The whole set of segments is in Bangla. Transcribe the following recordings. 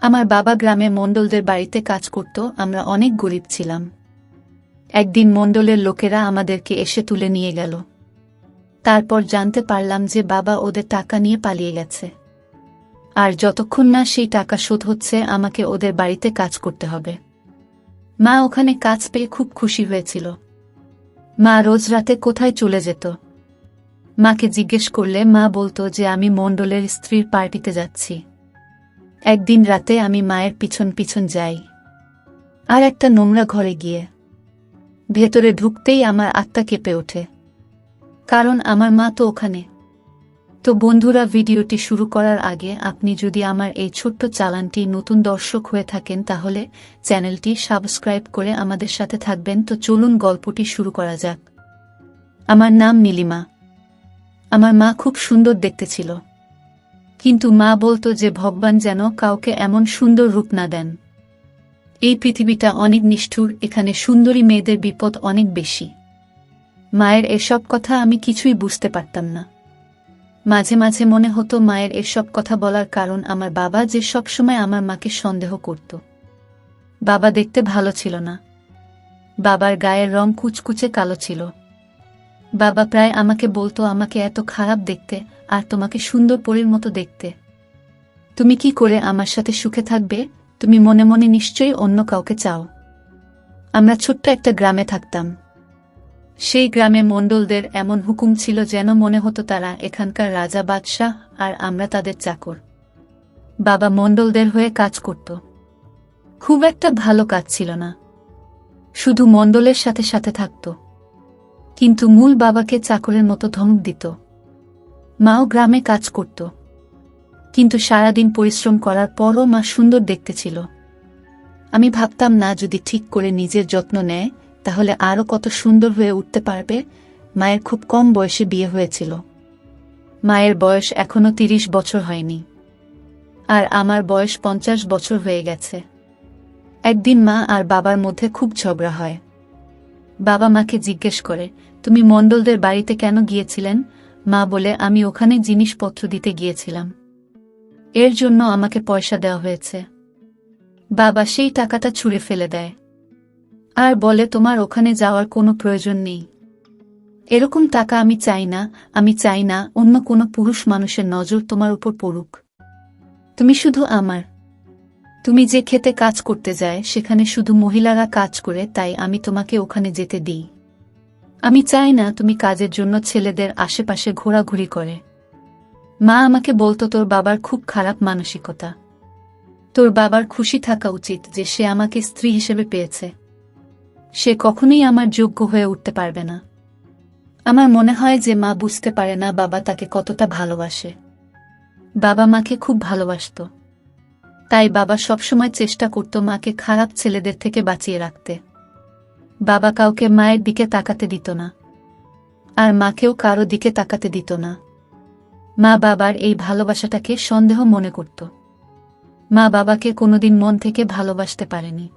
আমার বাবা গ্রামে মণ্ডলদের বাড়িতে কাজ করত, আমরা অনেক গরিব ছিলাম। একদিন মণ্ডলের লোকেরা আমাদেরকে এসে তুলে নিয়ে গেল। তারপর জানতে পারলাম যে বাবা ওদের টাকা নিয়ে পালিয়ে গেছে। আর যতক্ষণ না সেই টাকা শোধ হচ্ছে, আমাকে ওদের বাড়িতে কাজ করতে হবে। মা ওখানে কাজ পেয়ে খুব খুশি হয়েছিল। মা রোজ রাতে কোথায় চলে যেত? মাকে জিজ্ঞেস করলে মা বলতো যে আমি মণ্ডলের স্ত্রীর পার্টিতে যাচ্ছি। একদিন রাতে আমি মায়ের পিছন পিছন যাই। আর একটা নোংরা ঘরে গিয়ে। ভেতরে ঢুকতেই আমার আত্মা কেঁপে ওঠে। কারণ আমার মা তো ওখানে। তো বন্ধুরা, ভিডিওটি শুরু করার আগে আপনি যদি আমার এই ছোট্ট চালানটি নতুন দর্শক হয়ে থাকেন, তাহলে চ্যানেলটি সাবস্ক্রাইব করে আমাদের সাথে থাকবেন। তো চলুন গল্পটি শুরু করা যাক। আমার নাম নীলিমা। আমার মা খুব সুন্দর দেখতে ছিল। কিন্তু মা বলতো যে ভগবান যেন কাউকে এমন সুন্দর রূপ না দেন। এই পৃথিবীটা অনেক নিষ্ঠুর, এখানে সুন্দরী মেয়েদের বিপদ অনেক বেশি। মায়ের এসব কথা আমি কিছুই বুঝতে পারতাম না। মাঝে মাঝে মনে হতো মায়ের এসব কথা বলার কারণ আমার বাবা যে সবসময় আমার মাকে সন্দেহ করত। বাবা দেখতে ভালো ছিল না। বাবার গায়ের রং কুচকুচে কালো ছিল। বাবা প্রায় আমাকে বলতো, আমাকে এত খারাপ দেখতে আর তোমাকে সুন্দর পরীর মতো দেখতে। তুমি কি করে আমার সাথে সুখে থাকবে? তুমি মনে মনে নিশ্চয়ই অন্য কাউকে চাও। আমরা ছোট্ট একটা গ্রামে থাকতাম। সেই গ্রামে মণ্ডলদের এমন হুকুম ছিল যেন মনে হতো তারা এখানকার রাজা বাদশাহ আর আমরা তাদের চাকর। বাবা মণ্ডলদের হয়ে কাজ করত। খুব একটা ভালো কাজ ছিল না। শুধু মণ্ডলের সাথে সাথে থাকত। কিন্তু মূল বাবাকে চাকরের মতো ধমক দিত। মাও গ্রামে কাজ করত। কিন্তু সারাদিন পরিশ্রম করার পরও মা সুন্দর দেখতে ছিল। আমি ভাবতাম, না, যদি ঠিক করে নিজের যত্ন নেয়, তাহলে আরও কত সুন্দর হয়ে উঠতে পারবে। মায়ের খুব কম বয়সে বিয়ে হয়েছিল। মায়ের বয়স এখনও তিরিশ বছর হয়নি। আর আমার বয়স পঞ্চাশ বছর হয়ে গেছে। একদিন মা আর বাবার মধ্যে খুব ঝগড়া হয়। বাবা মাকে জিজ্ঞেস করে তুমি মণ্ডলদের বাড়িতে কেন গিয়েছিলেন? মা বলে, আমি ওখানে জিনিসপত্র দিতে গিয়েছিলাম। এর জন্য আমাকে পয়সা দেওয়া হয়েছে। বাবা সেই টাকাটা ছুঁড়ে ফেলে দেয়। আর বলে, তোমার ওখানে যাওয়ার কোনো প্রয়োজন নেই। এরকম টাকা আমি চাই না, আমি চাই না, অন্য কোনো পুরুষ মানুষের নজর তোমার উপর পড়ুক। তুমি শুধু আমার। তুমি যে খেতে কাজ করতে যায়, সেখানে শুধু মহিলারা কাজ করে, তাই আমি তোমাকে ওখানে যেতে দিই। আমি চাই না তুমি কাজের জন্য ছেলেদের আশেপাশে ঘোরাঘুরি করে। মা আমাকে বলতো, তোর বাবার খুব খারাপ মানসিকতা। তোর বাবার খুশি থাকা উচিত যে সে আমাকে স্ত্রী হিসেবে পেয়েছে। সে কখনোই আমার যোগ্য হয়ে উঠতে পারবে না। আমার মনে হয় যে মা বুঝতে পারে না বাবা তাকে কতটা ভালোবাসে। বাবা মাকে খুব ভালোবাসত। তাই বাবা সবসময় চেষ্টা করত মাকে খারাপ ছেলেদের থেকে বাঁচিয়ে রাখতে। বাবা কাউকে মায়ের দিকে তাকাতে দিত না। আর মাকেও কারও দিকে তাকাতে দিত না। মা বাবার এই ভালোবাসাটাকে সন্দেহ মনে করত। মা বাবাকে কোনোদিন মন থেকে ভালোবাসতে পারেনি।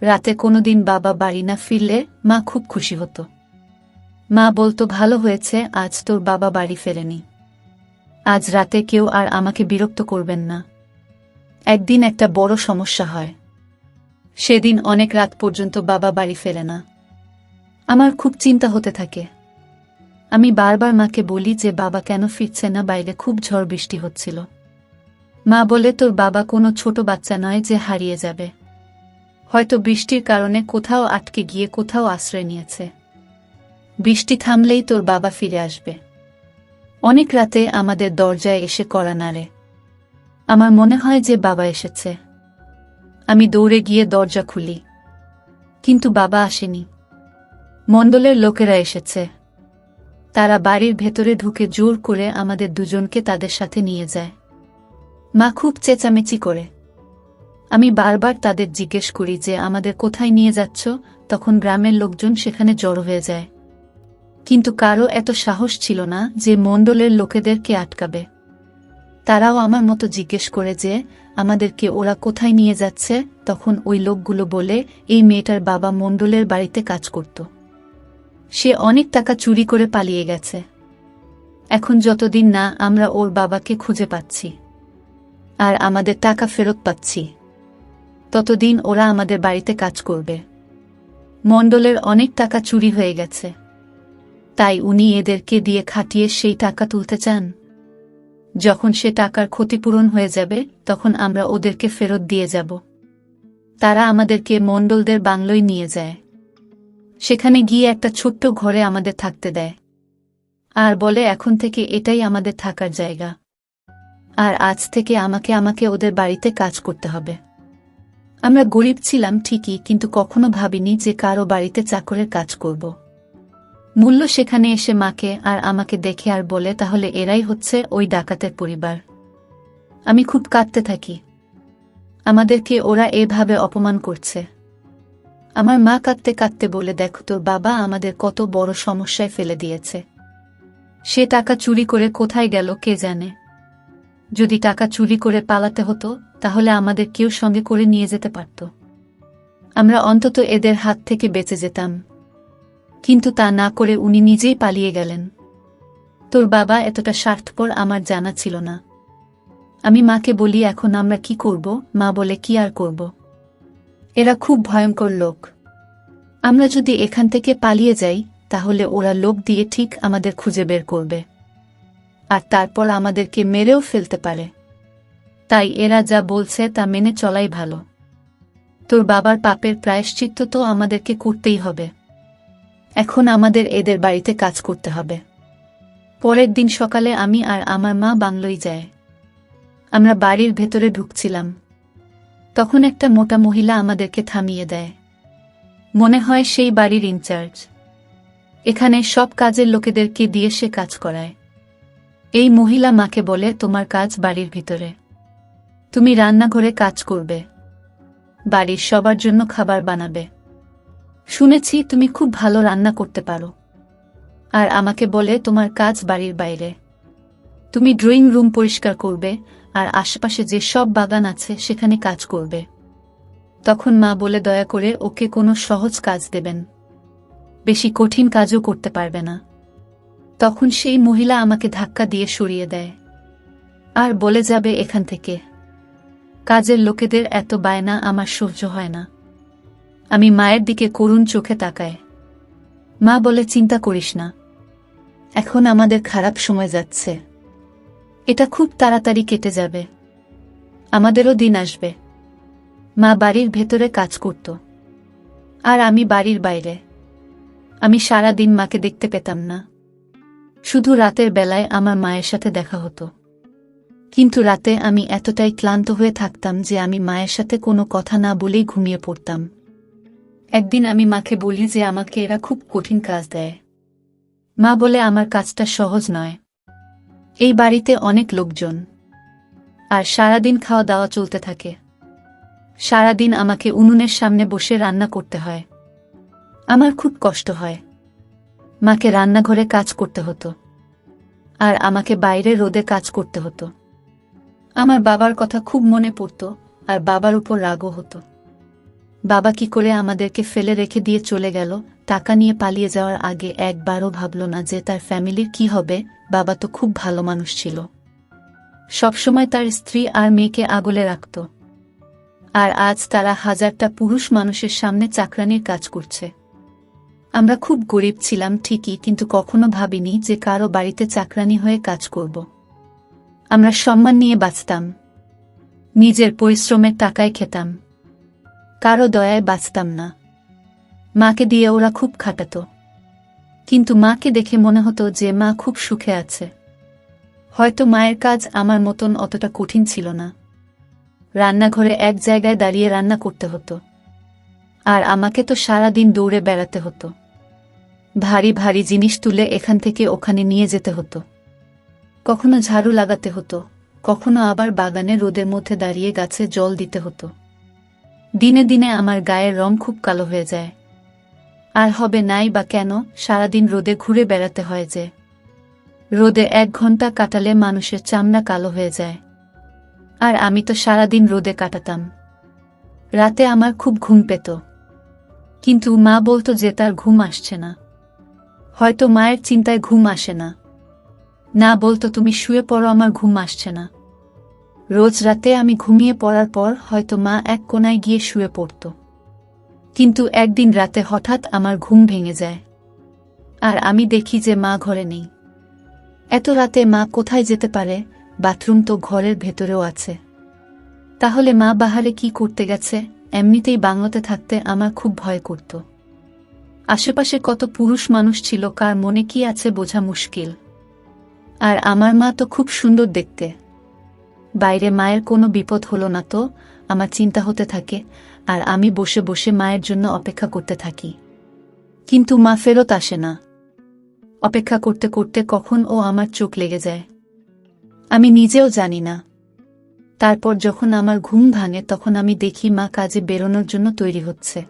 রাতে কোনোদিন বাবা বাড়ি না ফিরলে মা খুব খুশি হতো। মা বলতো, ভালো হয়েছে, আজ তোর বাবা বাড়ি ফেরেনি। আজ রাতে কেউ আর আমাকে বিরক্ত করবেন না। একদিন একটা বড় সমস্যা হয়। সেদিন অনেক রাত পর্যন্ত বাবা বাড়ি ফেরে না। আমার খুব চিন্তা হতে থাকে। আমি বারবার মাকে বলি যে বাবা কেন ফিরছে না, বাইরে খুব ঝড় বৃষ্টি হচ্ছিল। মা বলে, তোর বাবা কোনো ছোট বাচ্চা নয় যে হারিয়ে যাবে। হয়তো বৃষ্টির কারণে কোথাও আটকে গিয়ে কোথাও আশ্রয় নিয়েছে। বৃষ্টি থামলেই তোর বাবা ফিরে আসবে। অনেক রাতে আমাদের দরজায় এসে করা নাড়ে। আমার মনে হয় যে বাবা এসেছে। আমি দৌড়ে গিয়ে দরজা খুলি। কিন্তু বাবা আসেনি। মণ্ডলের লোকেরা এসেছে। তারা বাড়ির ভেতরে ঢুকে জোর করে আমাদের দুজনকে তাদের সাথে নিয়ে যায়। মা খুব চেঁচামেচি করে। আমি বারবার তাদের জিজ্ঞেস করি যে, আমাদের কোথায় নিয়ে যাচ্ছ? তখন গ্রামের লোকজন সেখানে জড়ো হয়ে যায়। কিন্তু কারও এত সাহস ছিল না যে মণ্ডলের লোকেদেরকে আটকাবে। তারাও আমার মতো জিজ্ঞেস করে যে আমাদেরকে ওরা কোথায় নিয়ে যাচ্ছে? তখন ওই লোকগুলো বলে, এই মেয়েটার বাবা মণ্ডলের বাড়িতে কাজ করত। সে অনেক টাকা চুরি করে পালিয়ে গেছে। এখন যতদিন না আমরা ওর বাবাকে খুঁজে পাচ্ছি। আর আমাদের টাকা ফেরত পাচ্ছি। ততদিন ওরা আমাদের বাড়িতে কাজ করবে। মণ্ডলের অনেক টাকা চুরি হয়ে গেছে। তাই উনি এদেরকে দিয়ে খাটিয়ে সেই টাকা তুলতে চান? যখন সে টাকার ক্ষতিপূরণ হয়ে যাবে, তখন আমরা ওদেরকে ফেরত দিয়ে যাব। তারা আমাদেরকে মণ্ডলদের বাংলোয় নিয়ে যায়। সেখানে গিয়ে একটা ছোট্ট ঘরে আমাদের থাকতে দেয়। আর বলে, এখন থেকে এটাই আমাদের থাকার জায়গা। আর আজ থেকে আমাকে আমাকে ওদের বাড়িতে কাজ করতে হবে। আমরা গরিব ছিলাম ঠিকই, কিন্তু কখনো ভাবিনি যে কারও বাড়িতে চাকরের কাজ করব। মূল্য সেখানে এসে মাকে আর আমাকে দেখে আর বলে, তাহলে এরাই হচ্ছে ওই ডাকাতের পরিবার। আমি খুব কাঁদতে থাকি। আমাদেরকে ওরা এভাবে অপমান করছে। আমার মা কাঁদতে কাঁদতে বলে, দেখো তোর বাবা আমাদের কত বড় সমস্যায় ফেলে দিয়েছে। সে টাকা চুরি করে কোথায় গেল কে জানে? যদি টাকা চুরি করে পালাতে হতো, তাহলে আমাদের কেউ সঙ্গে করে নিয়ে যেতে পারত। আমরা অন্তত এদের হাত থেকে বেঁচে যেতাম। কিন্তু তা না করে উনি নিজেই পালিয়ে গেলেন। তোর বাবা এতটা স্বার্থপর আমার জানা ছিল না। আমি মাকে বলি, এখন আমরা কি করব? মা বলে, কি আর করব? এরা খুব ভয়ঙ্কর লোক। আমরা যদি এখান থেকে পালিয়ে যাই, তাহলে ওরা লোক দিয়ে ঠিক আমাদের খুঁজে বের করবে। আর তারপর আমাদেরকে মেরেও ফেলতে পারে। তাই এরা যা বলছে তা মেনে চলাই ভালো। তোর বাবার পাপের প্রায়শ্চিত্ত তো আমাদেরকে করতেই হবে। এখন আমাদের এদের বাড়িতে কাজ করতে হবে। পরের দিন সকালে আমি আর আমার মা বাংলোয় যায়। আমরা বাড়ির ভেতরে ঢুকছিলাম। তখন একটা মোটা মহিলা আমাদেরকে থামিয়ে দেয়। মনে হয় সেই বাড়ির ইনচার্জ। এখানে সব কাজের লোকেদেরকে দিয়ে সে কাজ করায়। এই মহিলা মাকে বলে, তোমার কাজ বাড়ির ভিতরে। তুমি রান্নাঘরে কাজ করবে। বাড়ির সবার জন্য খাবার বানাবে। শুনেছি তুমি খুব ভালো রান্না করতে পারো। আর আমাকে বলে তোমার কাজ বাড়ির বাইরে। তুমি ড্রয়িং রুম পরিষ্কার করবে, আর আশেপাশে যে সব বাগান আছে সেখানে কাজ করবে। তখন মা বলে দয়া করে ওকে কোনো সহজ কাজ দেবেন। বেশি কঠিন কাজও করতে পারবে না। তখন সেই মহিলা আমাকে ধাক্কা দিয়ে সরিয়ে দেয়। আর বলে যাবে এখান থেকে। কাজের লোকেদের এত বায়না আমার সহ্য হয় না। আমি মায়ের দিকে করুণ চোখে তাকায় মা বলে, চিন্তা করিস না। এখন আমাদের খারাপ সময় যাচ্ছে। এটা খুব তাড়াতাড়ি কেটে যাবে। আমাদেরও দিন আসবে। মা বাড়ির ভেতরে কাজ করত। আর আমি বাড়ির বাইরে। আমি সারা দিন মাকে দেখতে পেতাম না। শুধু রাতের বেলায় আমার মায়ের সাথে দেখা হতো। কিন্তু রাতে আমি এতটাই ক্লান্ত হয়ে থাকতাম যে আমি মায়ের সাথে কোনো কথা না বলেই ঘুমিয়ে পড়তাম। একদিন আমি মাকে বলি যে আমাকে এরা খুব কঠিন কাজ দেয়। মা বলে, আমার কাজটা সহজ নয়। এই বাড়িতে অনেক লোকজন। আর সারাদিন খাওয়া দাওয়া চলতে থাকে। সারাদিন আমাকে উনুনের সামনে বসে রান্না করতে হয়। আমার খুব কষ্ট হয়। মাকে রান্নাঘরে কাজ করতে হতো। আর আমাকে বাইরে রোদে কাজ করতে হতো। আমার বাবার কথা খুব মনে পড়ত আর বাবার উপর রাগও হতো। বাবা কি করে আমাদেরকে ফেলে রেখে দিয়ে চলে গেল? টাকা নিয়ে পালিয়ে যাওয়ার আগে একবারও ভাবল না যে তার ফ্যামিলির কি হবে? বাবা তো খুব ভালো মানুষ ছিল। সবসময় তার স্ত্রী আর মেয়েকে আগলে রাখত। আর আজ তারা হাজারটা পুরুষ মানুষের সামনে চাকরানির কাজ করছে। আমরা খুব গরিব ছিলাম ঠিকই, কিন্তু কখনো ভাবিনি যে কারও বাড়িতে চাকরানি হয়ে কাজ করব। আমরা সম্মান নিয়ে বাঁচতাম। নিজের পরিশ্রমের টাকায় খেতাম। কারও দয়ায় বাঁচতাম না। মাকে দিয়ে ওরা খুব খাটাত। কিন্তু মাকে দেখে মনে হতো যে মা খুব সুখে আছে। হয়তো মায়ের কাজ আমার মতন অতটা কঠিন ছিল না। রান্নাঘরে এক জায়গায় দাঁড়িয়ে রান্না করতে হতো। আর আমাকে তো সারা দিন দৌড়ে বেড়াতে হতো। ভারী ভারী জিনিস তুলে এখান থেকে ওখানে নিয়ে যেতে হতো। কখনো ঝাড়ু লাগাতে হতো, কখনো আবার বাগানে রোদের মধ্যে দাঁড়িয়ে গাছে জল দিতে হতো। দিনে দিনে আমার গায়ের রং খুব কালো হয়ে যায়। আর হবে নাই বা কেন, সারাদিন রোদে ঘুরে বেড়াতে হয় যে। রোদে এক ঘণ্টা কাটালে মানুষের চামড়া কালো হয়ে যায়। আর আমি তো সারাদিন রোদে কাটাতাম। রাতে আমার খুব ঘুম পেত। কিন্তু মা বলতো যে তার ঘুম আসছে না। হয়তো মায়ের চিন্তায় ঘুম আসে না। না বলতো তুমি শুয়ে পড়ো, আমার ঘুম আসছে না। রোজ রাতে আমি ঘুমিয়ে পড়ার পর হয়তো মা এক কোনায় গিয়ে শুয়ে পড়ত। কিন্তু একদিন রাতে হঠাৎ আমার ঘুম ভেঙে যায়। আর আমি দেখি যে মা ঘরে নেই। এত রাতে মা কোথায় যেতে পারে? বাথরুম তো ঘরের ভেতরেও আছে। তাহলে মা বাহারে কি করতে গেছে? এমনিতেই বাংলাতে থাকতে আমার খুব ভয় করত। আশেপাশে কত পুরুষ মানুষ ছিল, কার মনে কি আছে বোঝা মুশকিল। আর আমার মা তো খুব সুন্দর দেখতে। বাইরে মায়ের কোনো বিপদ হলো না তো, আমার চিন্তা হতে থাকে, আর আমি বসে বসে মায়ের জন্য অপেক্ষা করতে থাকি। কিন্তু মা ফেরত আসে না। অপেক্ষা করতে করতে কখন ও আমার চোখ লেগে যায়। আমি নিজেও জানি না। তারপর যখন আমার ঘুম ভাঙে, তখন আমি দেখি মা কাজে বেরোনোর জন্য তৈরি হচ্ছে।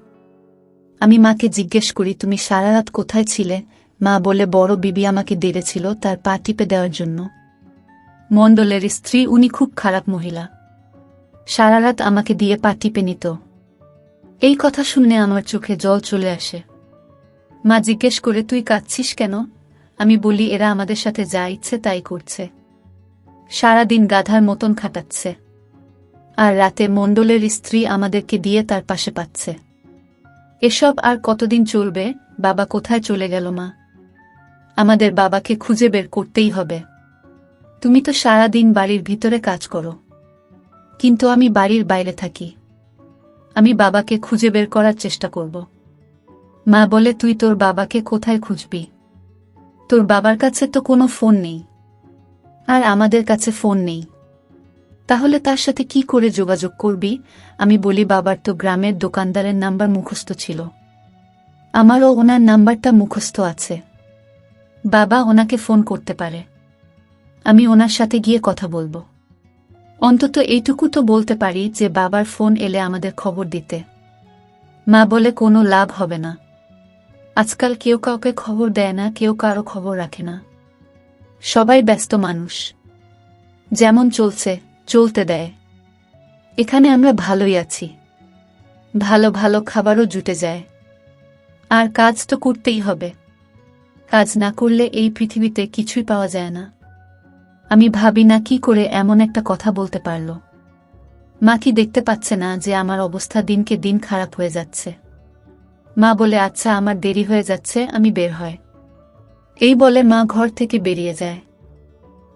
আমি মাকে জিজ্ঞেস করি, তুমি সারা রাত কোথায় ছিলে? মা বলে, বড় বিবি আমাকে দেড়েছিল তার পা টিপে দেওয়ার জন্য। মণ্ডলের স্ত্রী উনি খুব খারাপ মহিলা। সারা রাত আমাকে দিয়ে পা টিপে নিত। এই কথা শুনে আমার চোখে জল চলে আসে। মা জিজ্ঞেস করে, তুই কাঁদছিস কেন? আমি বলি, এরা আমাদের সাথে যা ইচ্ছে তাই করছে। সারাদিন গাধার মতন খাটাচ্ছে। আর রাতে মণ্ডলের স্ত্রী আমাদেরকে দিয়ে তার পাশে পাচ্ছে। এসব আর কতদিন চলবে? বাবা কোথায় চলে গেল মা? আমাদের বাবাকে খুঁজে বের করতেই হবে। তুমি তো সারাদিন বাড়ির ভিতরে কাজ করো। কিন্তু আমি বাড়ির বাইরে থাকি। আমি বাবাকে খুঁজে বের করার চেষ্টা করব। মা বলে, তুই তোর বাবাকে কোথায় খুঁজবি? তোর বাবার কাছে তো কোনো ফোন নেই। আর আমাদের কাছে ফোন নেই। তাহলে তার সাথে কি করে যোগাযোগ করবি? আমি বলি, বাবার তো গ্রামের দোকানদারের নাম্বার মুখস্থ ছিল। আমারও ওনার নাম্বারটা মুখস্থ আছে। বাবা ওনাকে ফোন করতে পারে। আমি ওনার সাথে গিয়ে কথা বলব। অন্তত এইটুকু তো বলতে পারি যে বাবার ফোন এলে আমাদের খবর দিতে। মা বলে কোনো লাভ হবে না। আজকাল কেউ কাউকে খবর দেয় না, কেউ কারও খবর রাখে না। সবাই ব্যস্ত মানুষ। যেমন চলছে, চলতে দেয়। এখানে আমরা ভালোই আছি। ভালো ভালো খাবারও জুটে যায়। আর কাজ তো করতেই হবে। কাজ না করলে এই পৃথিবীতে কিছুই পাওয়া যায় না। আমি ভাবি না কি করে এমন একটা কথা বলতে পারল। মা কি দেখতে পাচ্ছে না যে আমার অবস্থা দিনকে দিন খারাপ হয়ে যাচ্ছে। মা বলে আচ্ছা আমার দেরি হয়ে যাচ্ছে, আমি বের হয়। এই বলে মা ঘর থেকে বেরিয়ে যায়।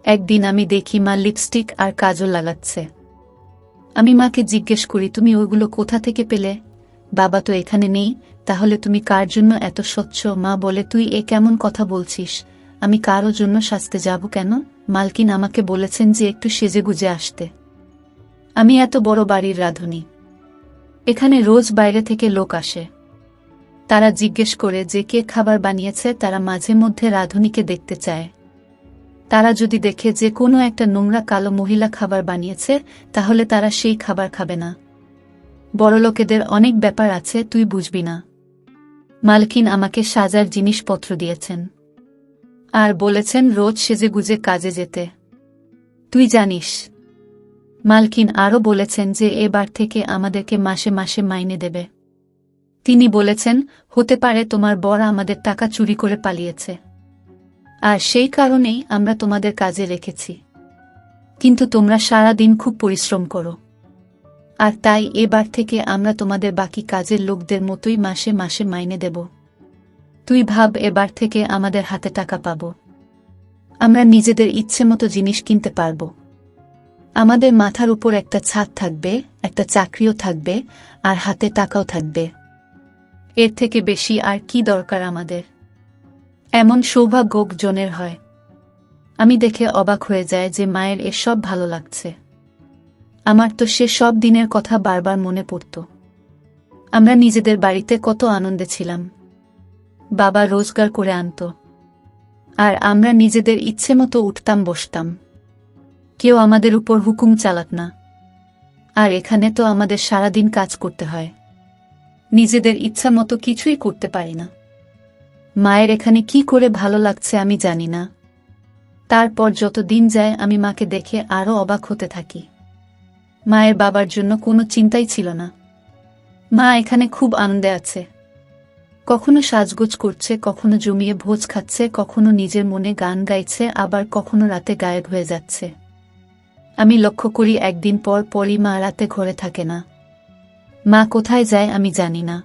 একদিন আমি দেখি মা লিপস্টিক আর কাজল লাগাচ্ছে। আমি মাকে জিজ্ঞেস করি, তুমি ওগুলো কোথা থেকে পেলে? বাবা তো এখানে নেই, তাহলে তুমি কার জন্য এত স্বচ্ছ? মা বলে, তুই এ কেমন কথা বলছিস? আমি কারও জন্য সাজতে যাব কেন? মালকিন আমাকে বলেছেন যে একটু সেজে গুজে আসতে। আমি এত বড় বাড়ির রাঁধুনি। এখানে রোজ বাইরে থেকে লোক আসে। তারা জিজ্ঞেস করে যে কে খাবার বানিয়েছে, তারা মাঝে মধ্যে রাঁধুনিকে দেখতে চায়। তারা যদি দেখে যে কোনো একটা নোংরা কালো মহিলা খাবার বানিয়েছে, তাহলে তারা সেই খাবার খাবে না। বড়লোকেদের অনেক ব্যাপার আছে, তুই বুঝবি না। মালকিন আমাকে সাজার জিনিসপত্র দিয়েছেন। আর বলেছেন, রোজ সেজে গুজে কাজে যেতে। তুই জানিস, মালকিন আরও বলেছেন যে এবার থেকে আমাদেরকে মাসে মাসে মাইনে দেবে। তিনি বলেছেন, হতে পারে তোমার বর আমাদের টাকা চুরি করে পালিয়েছে। আর সেই কারণেই আমরা তোমাদের কাজে রেখেছি। কিন্তু তোমরা সারা দিন খুব পরিশ্রম করো। আর তাই এবার থেকে আমরা তোমাদের বাকি কাজের লোকদের মতোই মাসে মাসে মাইনে দেব। তুই ভাব এবার থেকে আমাদের হাতে টাকা পাব। আমরা নিজেদের ইচ্ছে মতো জিনিস কিনতে পারব। আমাদের মাথার উপর একটা ছাদ থাকবে, একটা চাকরিও থাকবে, আর হাতে টাকাও থাকবে। এর থেকে বেশি আর কি দরকার আমাদের? এমন সৌভাগ্য জনের হয়। আমি দেখে অবাক হয়ে যায় যে মায়ের এসব ভালো লাগছে। আমার তো সে সব দিনের কথা বারবার মনে পড়ত। আমরা নিজেদের বাড়িতে কত আনন্দে ছিলাম। বাবা রোজগার করে আনত। আর আমরা নিজেদের ইচ্ছে মতো উঠতাম, বসতাম। কেউ আমাদের উপর হুকুম চালাত না। আর এখানে তো আমাদের সারাদিন কাজ করতে হয়। নিজেদের ইচ্ছা মতো কিছুই করতে পারি না। মায়ের এখানে কি করে ভালো লাগছে আমি জানি না। তারপর যত দিন যায় আমি মাকে দেখে আরও অবাক হতে থাকি। মায়ের বাবার জন্য কোনো চিন্তাই ছিল না। মা এখানে খুব আনন্দে আছে। কখনো সাজগোজ করছে, কখনো জমিয়ে ভোজ খাচ্ছে, কখনো নিজের মনে গান গাইছে, আবার কখনো রাতে গায়েব হয়ে যাচ্ছে। আমি লক্ষ্য করি একদিন পর পরই মা রাতে ঘরে থাকে না। মা কোথায় যায় আমি জানি না।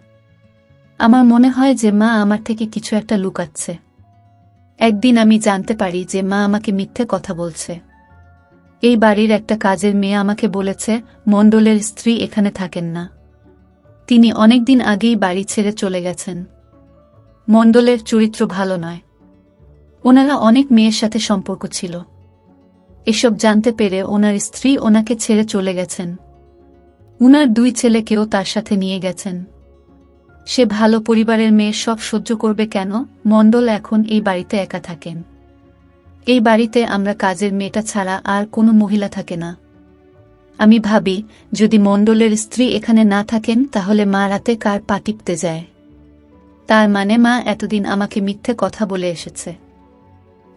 আমার মনে হয় যে মা আমার থেকে কিছু একটা লুকাচ্ছে। একদিন আমি জানতে পারি যে মা আমাকে মিথ্যে কথা বলছে। এই বাড়ির একটা কাজের মেয়ে আমাকে বলেছে, মণ্ডলের স্ত্রী এখানে থাকেন না। তিনি অনেকদিন আগেই বাড়ি ছেড়ে চলে গেছেন। মণ্ডলের চরিত্র ভালো নয়। ওনারা অনেক মেয়ের সাথে সম্পর্ক ছিল। এসব জানতে পেরে ওনার স্ত্রী ওনাকে ছেড়ে চলে গেছেন। উনার দুই ছেলেকেও তার সাথে নিয়ে গেছেন। সে ভালো পরিবারের মেয়ে সব সহ্য করবে কেন? মণ্ডল এখন এই বাড়িতে একা থাকেন। এই বাড়িতে আমরা কাজের মেয়েটা ছাড়া আর কোনো মহিলা থাকে না। আমি ভাবি, যদি মণ্ডলের স্ত্রী এখানে না থাকেন, তাহলে মা রাতে কার পা টিপতে যায়? তার মানে মা এতদিন আমাকে মিথ্যে কথা বলে এসেছে।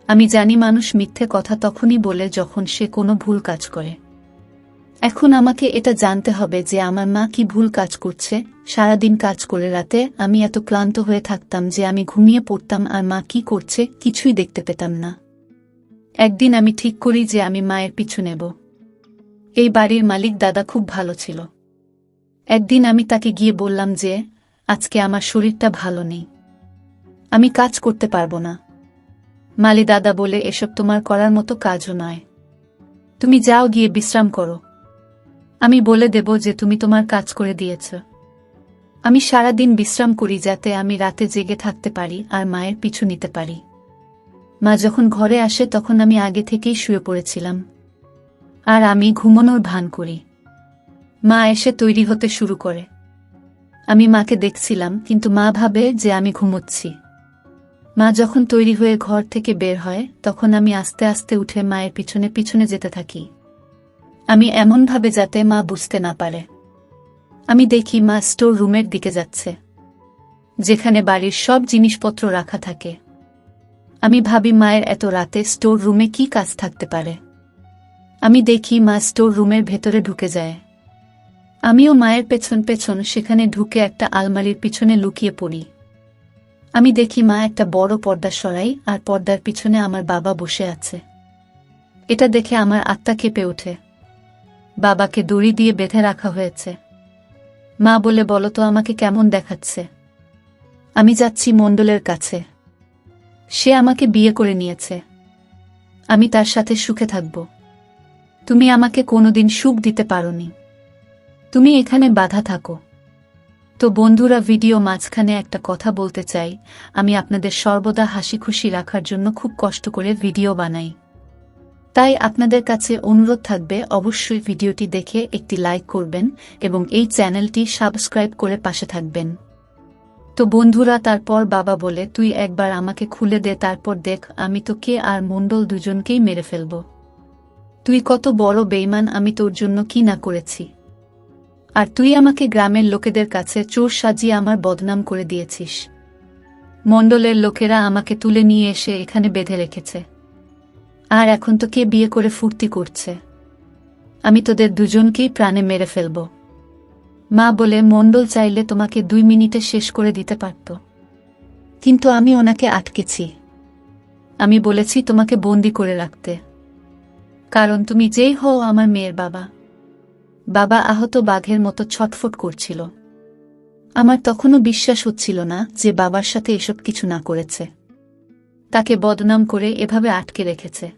আমি জানি মানুষ মিথ্যে কথা তখনই বলে যখন সে কোনো ভুল কাজ করে। এখন আমাকে এটা জানতে হবে যে আমার মা কি ভুল কাজ করছে। সারাদিন কাজ করে রাতে আমি এত ক্লান্ত হয়ে থাকতাম যে আমি ঘুমিয়ে পড়তাম আর মা কি করছে কিছুই দেখতে পেতাম না। একদিন আমি ঠিক করি যে আমি মায়ের পিছু নেব। এই বাড়ির মালিক দাদা খুব ভালো ছিল। একদিন আমি তাকে গিয়ে বললাম যে, আজকে আমার শরীরটা ভালো নেই। আমি কাজ করতে পারব না। মালি দাদা বলে, এসব তোমার করার মতো কাজও নয়। তুমি যাও গিয়ে বিশ্রাম করো। আমি বলে দেব যে, তুমি তোমার কাজ করে দিয়েছ। আমি সারা দিন বিশ্রাম করি যাতে আমি রাতে জেগে থাকতে পারি আর মায়ের পিছু নিতে পারি। মা যখন ঘরে আসে, তখন আমি আগে থেকেই শুয়ে পড়েছিলাম। আর আমি ঘুমানোর ভান করি। মা এসে তৈরি হতে শুরু করে। আমি মাকে দেখছিলাম, কিন্তু মা ভাবে যে আমি ঘুমোচ্ছি। মা যখন তৈরি হয়ে ঘর থেকে বের হয়, তখন আমি আস্তে আস্তে উঠে মায়ের পিছনে পিছনে যেতে থাকি। আমি এমনভাবে যাতে মা বুঝতে না পারে। আমি দেখি মা স্টোর রুমের দিকে যাচ্ছে, যেখানে বাড়ির সব জিনিসপত্র রাখা থাকে। আমি ভাবি মায়ের এত রাতে স্টোর রুমে কি কাজ থাকতে পারে। আমি দেখি মা স্টোর রুমের ভেতরে ঢুকে যায়। আমিও মায়ের পেছন পেছন সেখানে ঢুকে একটা আলমারির পিছনে লুকিয়ে পড়ি। আমি দেখি মা একটা বড় পর্দা সরাই আর পর্দার পিছনে আমার বাবা বসে আছে। এটা দেখে আমার আত্মা কেঁপে ওঠে। বাবাকে দড়ি দিয়ে বেঁধে রাখা হয়েছে। মা বলে, বলো তো, আমাকে কেমন দেখাচ্ছে? আমি যাচ্ছি মণ্ডলের কাছে। সে আমাকে বিয়ে করে নিয়েছে। আমি তার সাথে সুখে থাকব। তুমি আমাকে কোনোদিন সুখ দিতে পারোনি। তুমি এখানে বাধা থাকো। তো বন্ধুরা, ভিডিও মাঝখানে একটা কথা বলতে চাই। আমি আপনাদের সর্বদা হাসি খুশি রাখার জন্য খুব কষ্ট করে ভিডিও বানাই। তাই আপনাদের কাছে অনুরোধ থাকবে, অবশ্যই ভিডিওটি দেখে একটি লাইক করবেন এবং এই চ্যানেলটি সাবস্ক্রাইব করে পাশে থাকবেন। তো বন্ধুরা, তারপর বাবা বলে, তুই একবার আমাকে খুলে দে, তারপর দেখ, আমি তো কে আর মণ্ডল দুজনকেই মেরে ফেলব। তুই কত বড় বেইমান আমি তোর জন্য কি না করেছি। আর তুই আমাকে গ্রামের লোকেদের কাছে চোর সাজিয়ে আমার বদনাম করে দিয়েছিস। মণ্ডলের লোকেরা আমাকে তুলে নিয়ে এসে এখানে বেঁধে রেখেছে। আর এখন তো কে বিয়ে করে ফুর্তি করছে। আমি তোদের দুজনকেই প্রাণে মেরে ফেলব। মা বলে, মণ্ডল চাইলে তোমাকে দুই মিনিটে শেষ করে দিতে পারত। কিন্তু আমি ওনাকে আটকেছি। আমি বলেছি, তোমাকে বন্দি করে রাখতে। কারণ তুমি যেই হও আমার মেয়ের বাবা। বাবা আহত বাঘের মতো ছটফট করছিল। আমার তখনও বিশ্বাস হচ্ছিল না যে বাবার সাথে এসব কিছু না করেছে। তাকে বদনাম করে এভাবে আটকে রেখেছে।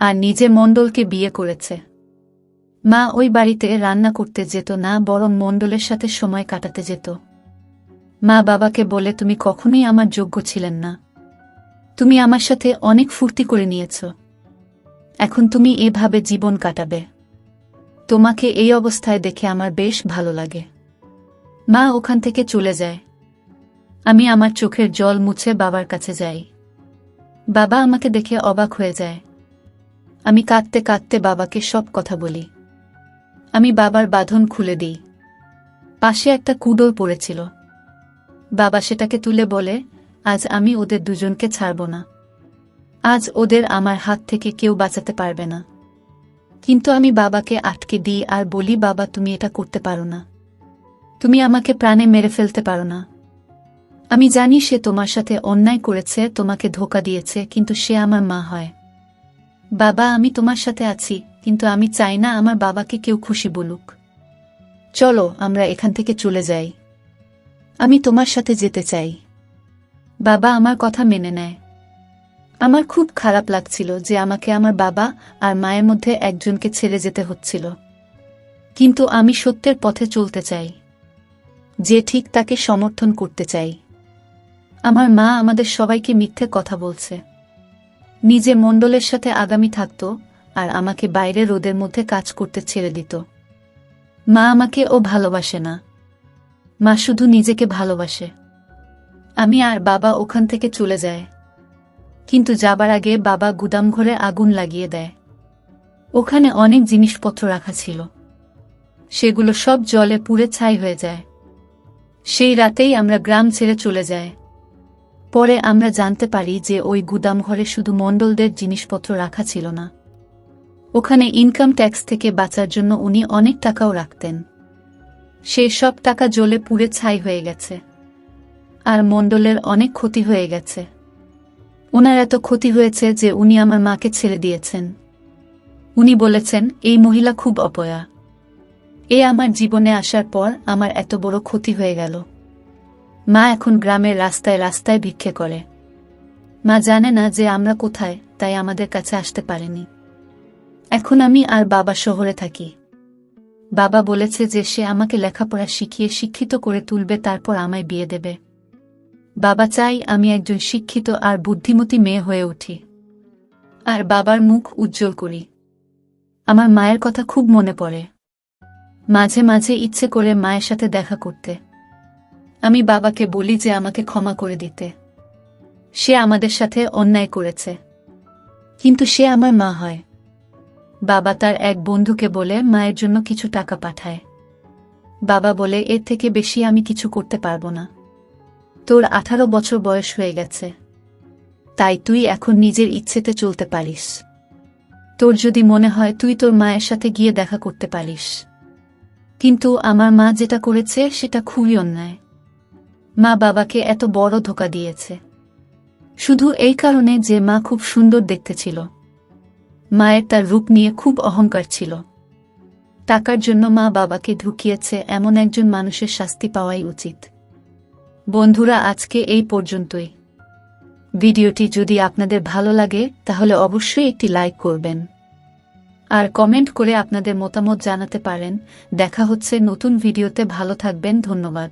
আর নিজে মণ্ডলকে বিয়ে করেছে। মা ওই বাড়িতে রান্না করতে যেত না, বরং মণ্ডলের সাথে সময় কাটাতে যেত। মা বাবাকে বলে, তুমি কখনোই আমার যোগ্য ছিলেন না। তুমি আমার সাথে অনেক ফুর্তি করে নিয়েছ। এখন তুমি এভাবে জীবন কাটাবে। তোমাকে এই অবস্থায় দেখে আমার বেশ ভালো লাগে। মা ওখান থেকে চলে যায়। আমি আমার চোখের জল মুছে বাবার কাছে যাই। বাবা আমাকে দেখে অবাক হয়ে যায়। আমি কাঁদতে কাঁদতে বাবাকে সব কথা বলি। আমি বাবার বাঁধন খুলে দিই। পাশে একটা কুডোর পড়েছিল। বাবা সেটাকে তুলে বলে, আজ আমি ওদের দুজনকে ছাড়ব না। আজ ওদের আমার হাত থেকে কেউ বাঁচাতে পারবে না। কিন্তু আমি বাবাকে আটকে দিই আর বলি, বাবা, তুমি এটা করতে পারো না। তুমি আমাকে প্রাণে মেরে ফেলতে পারো না। আমি জানি সে তোমার সাথে অন্যায় করেছে, তোমাকে ধোকা দিয়েছে, কিন্তু সে আমার মা হয়। বাবা, আমি তোমার সাথে আছি, কিন্তু আমি চাই না আমার বাবাকে কেউ খুশি বলুক। চলো, আমরা এখান থেকে চলে যাই। আমি তোমার সাথে যেতে চাই। বাবা আমার কথা মেনে নেয়। আমার খুব খারাপ লাগছিল যে আমাকে আমার বাবা আর মায়ের মধ্যে একজনকে ছেড়ে যেতে হচ্ছিল। কিন্তু আমি সত্যের পথে চলতে চাই। যে ঠিক তাকে সমর্থন করতে চাই। আমার মা আমাদের সবাইকে মিথ্যে কথা বলছে। নিজে মণ্ডলের সাথে আগামী থাকত আর আমাকে বাইরে রোদের মধ্যে কাজ করতে ছেড়ে দিত। মা আমাকে ও ভালোবাসে না। মা শুধু নিজেকে ভালোবাসে। আমি আর বাবা ওখান থেকে চলে যায়। কিন্তু যাবার আগে বাবা গুদাম ঘরে আগুন লাগিয়ে দেয়। ওখানে অনেক জিনিসপত্র রাখা ছিল। সেগুলো সব জলে পুড়ে ছাই হয়ে যায়। সেই রাতেই আমরা গ্রাম ছেড়ে চলে যাই। পরে আমরা জানতে পারি যে ওই গুদাম ঘরে শুধু মণ্ডলদের জিনিসপত্র রাখা ছিল না। ওখানে ইনকাম ট্যাক্স থেকে বাঁচার জন্য উনি অনেক টাকাও রাখতেন। সেই সব টাকা জলে পুড়ে ছাই হয়ে গেছে। আর মণ্ডলের অনেক ক্ষতি হয়ে গেছে। ওনার এত ক্ষতি হয়েছে যে উনি আমার মাকে ছেড়ে দিয়েছেন। উনি বলেছেন, এই মহিলা খুব অপয়া। এ আমার জীবনে আসার পর আমার এত বড় ক্ষতি হয়ে গেল। মা এখন গ্রামের রাস্তায় রাস্তায় ভিক্ষে করে। মা জানে না যে আমরা কোথায়, তাই আমাদের কাছে আসতে পারেনি। এখন আমি আর বাবা শহরে থাকি। বাবা বলেছে যে সে আমাকে লেখাপড়া শিখিয়ে শিক্ষিত করে তুলবে, তারপর আমায় বিয়ে দেবে। বাবা চাই আমি একজন শিক্ষিত আর বুদ্ধিমতী মেয়ে হয়ে উঠি। আর বাবার মুখ উজ্জ্বল করি। আমার মায়ের কথা খুব মনে পড়ে। মাঝে মাঝে ইচ্ছে করে মায়ের সাথে দেখা করতে। আমি বাবাকে বলি যে আমাকে ক্ষমা করে দিতে। সে আমাদের সাথে অন্যায় করেছে। কিন্তু সে আমার মা হয়। বাবা তার এক বন্ধুকে বলে মায়ের জন্য কিছু টাকা পাঠায়। বাবা বলে, এর থেকে বেশি আমি কিছু করতে পারব না। তোর আঠারো বছর বয়স হয়ে গেছে। তাই তুই এখন নিজের ইচ্ছেতে চলতে পারিস। তোর যদি মনে হয় তুই তোর মায়ের সাথে গিয়ে দেখা করতে পারিস। কিন্তু আমার মা যেটা করেছে সেটা খুবই অন্যায়। মা বাবাকে এত বড় ধোকা দিয়েছে। শুধু এই কারণে যে মা খুব সুন্দর দেখতে ছিল। মায়ের তার রূপ নিয়ে খুব অহংকার ছিল। টাকার জন্য মা বাবাকে ঢুকিয়েছে এমন একজন মানুষের শাস্তি পাওয়াই উচিত। বন্ধুরা, আজকে এই পর্যন্তই। ভিডিওটি যদি আপনাদের ভালো লাগে, তাহলে অবশ্যই একটি লাইক করবেন। আর কমেন্ট করে আপনাদের মতামত জানাতে পারেন। দেখা হচ্ছে নতুন ভিডিওতে। ভালো থাকবেন। ধন্যবাদ।